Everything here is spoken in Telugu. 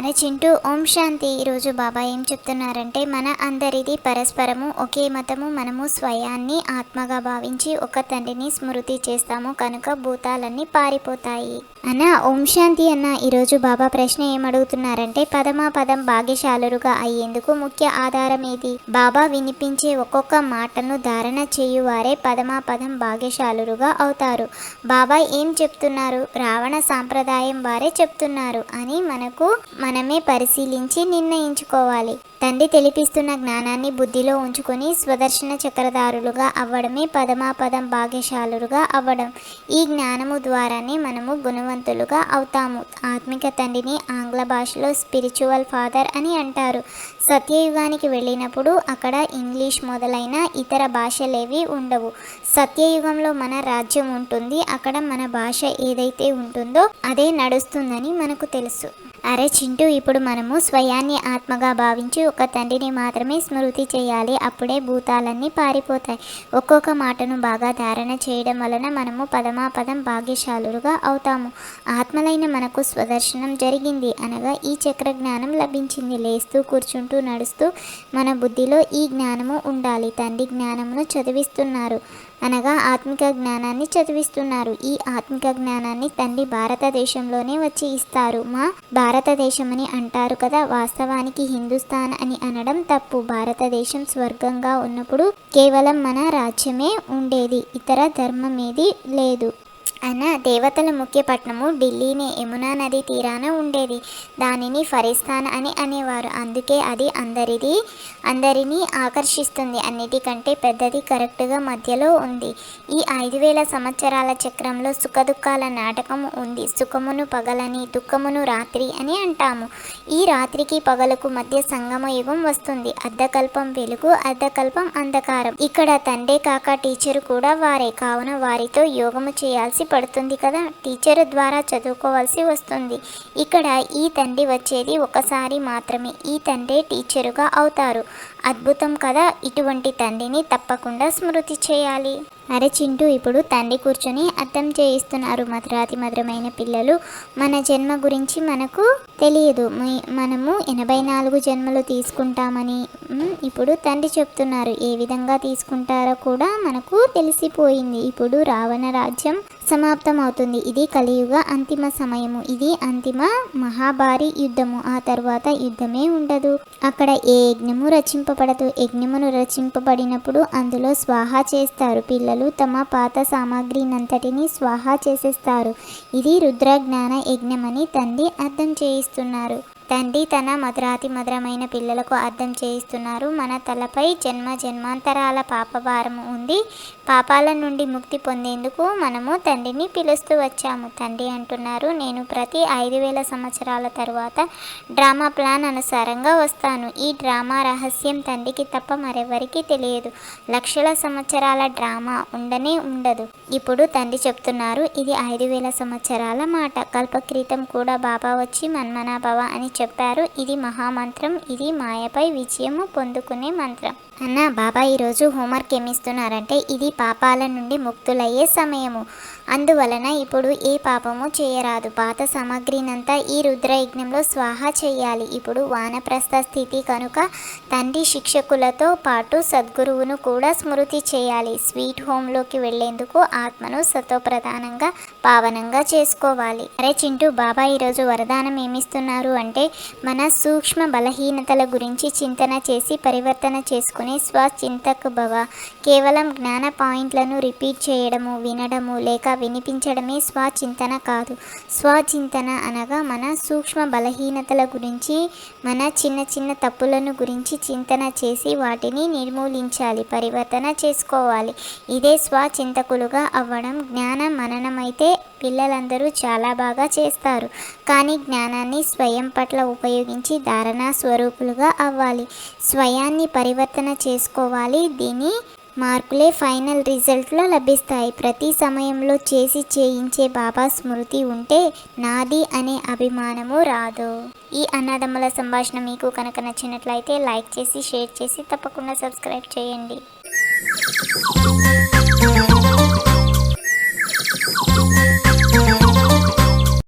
చింటూ ఓం శాంతి. ఈరోజు బాబా ఏం చెప్తున్నారంటే మన అందరిది పరస్పరము ఒకే మతము మనము స్వయాన్ని ఆత్మగా భావించి ఒక తండ్రిని స్మృతి చేస్తాము కనుక భూతాలన్నీ పారిపోతాయి. అన్న ఓం శాంతి అన్న. ఈరోజు బాబా ప్రశ్న ఏమడుగుతున్నారంటే పదమా పదం భాగ్యశాలురుగా అయ్యేందుకు ముఖ్య ఆధారం ఏది? బాబా వినిపించే ఒక్కొక్క మాటను ధారణ చేయువారే పదమా పదం భాగ్యశాలురుగా అవుతారు. బాబా ఏం చెప్తున్నారు? రావణ సాంప్రదాయం వారే చెప్తున్నారు అని మనకు మనమే పరిశీలించి నిర్ణయించుకోవాలి. తండ్రి తెలిపిస్తున్న జ్ఞానాన్ని బుద్ధిలో ఉంచుకొని స్వదర్శన చక్రధారులుగా అవ్వడమే పదమాపదం భాగ్యశాలులుగా అవ్వడం. ఈ జ్ఞానము ద్వారానే మనము గుణవంతులుగా అవుతాము. ఆత్మిక తండ్రిని ఆంగ్ల భాషలో స్పిరిచువల్ ఫాదర్ అని అంటారు. సత్యయుగానికి వెళ్ళినప్పుడు అక్కడ ఇంగ్లీష్ మొదలైన ఇతర భాషలేవి ఉండవు. సత్యయుగంలో మన రాజ్యం ఉంటుంది. అక్కడ మన భాష ఏదైతే ఉంటుందో అదే నడుస్తుందని మనకు తెలుసు. అరే చింటూ ఇప్పుడు మనము స్వయాన్ని ఆత్మగా భావించి ఒక తండ్రిని మాత్రమే స్మృతి చేయాలి. అప్పుడే భూతాలన్నీ పారిపోతాయి. ఒక్కొక్క మాటను బాగా ధారణ చేయడం వలన మనము పదమాపదం భాగ్యశాలులుగా అవుతాము. ఆత్మలైన మనకు స్వదర్శనం జరిగింది అనగా ఈ చక్ర జ్ఞానం లభించింది. లేస్తూ కూర్చుంటూ నడుస్తూ మన బుద్ధిలో ఈ జ్ఞానము ఉండాలి. తండ్రి జ్ఞానమును చదివిస్తున్నారు. అనగా ఆత్మిక జ్ఞానాన్ని చదివిస్తున్నారు. ఈ ఆత్మిక జ్ఞానాన్ని తండ్రి భారతదేశంలోనే వచ్చి ఇస్తారు. మా భారతదేశం అని అంటారు కదా వాస్తవానికి హిందుస్థాన్ అని అనడం తప్పు. భారతదేశం స్వర్గంగా ఉన్నప్పుడు కేవలం మన రాజ్యమే ఉండేది ఇతర ధర్మం ఏది లేదు. అయినా దేవతల ముఖ్య పట్టణము ఢిల్లీనే. యమునా నది తీరాన ఉండేది. దానిని ఫరిస్తాన్ అని అనేవారు. అందుకే అది అందరిది అందరినీ ఆకర్షిస్తుంది. అన్నిటికంటే పెద్దది కరెక్ట్గా మధ్యలో ఉంది. ఈ ఐదు వేల సంవత్సరాల చక్రంలో సుఖదుఖాల నాటకము ఉంది. సుఖమును పగలని దుఃఖమును రాత్రి అని అంటాము. ఈ రాత్రికి పగలకు మధ్య సంగమ యుగం వస్తుంది. అర్ధకల్పం వెలుగు అర్ధకల్పం అంధకారం. ఇక్కడ తండ్రి కాక టీచరు కూడా వారే. కావున వారితో యోగము చేయాల్సి పడుతుంది కదా టీచర్ ద్వారా చదువుకోవాల్సి వస్తుంది. ఇక్కడ ఈ తండ్రి వచ్చేది ఒకసారి మాత్రమే. ఈ తండ్రి టీచరుగా అవుతారు. అద్భుతం కదా ఇటువంటి తండ్రిని తప్పకుండా స్మృతి చేయాలి. అరే చింటూ ఇప్పుడు తండ్రి కూర్చొని అర్థం చేయిస్తున్నారు. మధురాతి మధురమైన పిల్లలు మన జన్మ గురించి మనకు తెలియదు. మనము ఎనభై నాలుగు జన్మలు తీసుకుంటామని ఇప్పుడు తండ్రి చెప్తున్నారు. ఏ విధంగా తీసుకుంటారో కూడా మనకు తెలిసిపోయింది. ఇప్పుడు రావణ రాజ్యం సమాప్తం అవుతుంది ఇది కలియుగ అంతిమ సమయము. ఇది అంతిమ మహాభారీ యుద్ధము. ఆ తర్వాత యుద్ధమే ఉండదు. అక్కడ ఏ యజ్ఞము రచింపబడదు. యజ్ఞమును రచింపబడినప్పుడు అందులో స్వాహా చేస్తారు. పిల్లలు తమ పాత సామాగ్రినంతటిని స్వాహా చేసేస్తారు. ఇది రుద్ర జ్ఞాన యజ్ఞమని తండ్రి అర్థం చేయిస్తున్నారు. తండ్రి తన మధురాతి మధురమైన పిల్లలకు అర్థం చేయిస్తున్నారు. మన తలపై జన్మ జన్మాంతరాల పాపభారం ఉంది. పాపాల నుండి ముక్తి పొందేందుకు మనము తండ్రిని పిలుస్తూ వచ్చాము. తండ్రి అంటున్నారు నేను ప్రతి ఐదు వేల సంవత్సరాల తరువాత డ్రామా ప్లాన్ అనుసారంగా వస్తాను. ఈ డ్రామా రహస్యం తండ్రికి తప్ప మరెవరికి తెలియదు. లక్షల సంవత్సరాల డ్రామా ఉండనే ఉండదు. ఇప్పుడు తండ్రి చెప్తున్నారు ఇది ఐదు వేల సంవత్సరాల మాట. కల్పక్రీతం కూడా బాబా వచ్చి మన్మనాభవ అని చెప్పారు. ఇది మహామంత్రం. ఇది మాయపై విజయము పొందుకునే మంత్రం. అన్న బాబా ఈరోజు హోంవర్క్ ఏమిస్తున్నారంటే ఇది పాపాల నుండి ముక్తులయ్యే సమయము. అందువలన ఇప్పుడు ఏ పాపము చేయరాదు. పాత సామాగ్రినంతా ఈ రుద్రయజ్ఞంలో స్వాహా చేయాలి. ఇప్పుడు వానప్రస్థ స్థితి కనుక తండ్రి శిక్షకులతో పాటు సద్గురువును కూడా స్మృతి చేయాలి. స్వీట్ హోమ్లోకి వెళ్ళేందుకు ఆత్మను సతోప్రధానంగా పావనంగా చేసుకోవాలి. అరే చింటూ బాబా ఈరోజు వరదానం ఏమిస్తున్నారు అంటే అంటే మన సూక్ష్మ బలహీనతల గురించి చింతన చేసి పరివర్తన చేసుకునే స్వచింతకు భవ. కేవలం జ్ఞాన పాయింట్లను రిపీట్ చేయడము వినడము లేక వినిపించడమే స్వచింతన కాదు. స్వచింతన అనగా మన సూక్ష్మ బలహీనతల గురించి మన చిన్న చిన్న తప్పులను గురించి చింతన చేసి వాటిని నిర్మూలించాలి పరివర్తన చేసుకోవాలి. ఇదే స్వచింతకులుగా అవ్వడం జ్ఞాన మననమైతే పిల్లలందరూ చాలా బాగా చేస్తారు. కానీ జ్ఞానాన్ని స్వయం పట్ల ఉపయోగించి ధారణా స్వరూపులుగా అవ్వాలి. స్వయాన్ని పరివర్తన చేసుకోవాలి. దీని మార్కులే ఫైనల్ రిజల్ట్లో లభిస్తాయి. ప్రతి సమయంలో చేసి చేయించే బాబా స్మృతి ఉంటే నాది అనే అభిమానము రాదు. ఈ అన్నదమ్ముల సంభాషణ మీకు కనుక నచ్చినట్లయితే లైక్ చేసి షేర్ చేసి తప్పకుండా సబ్స్క్రైబ్ చేయండి.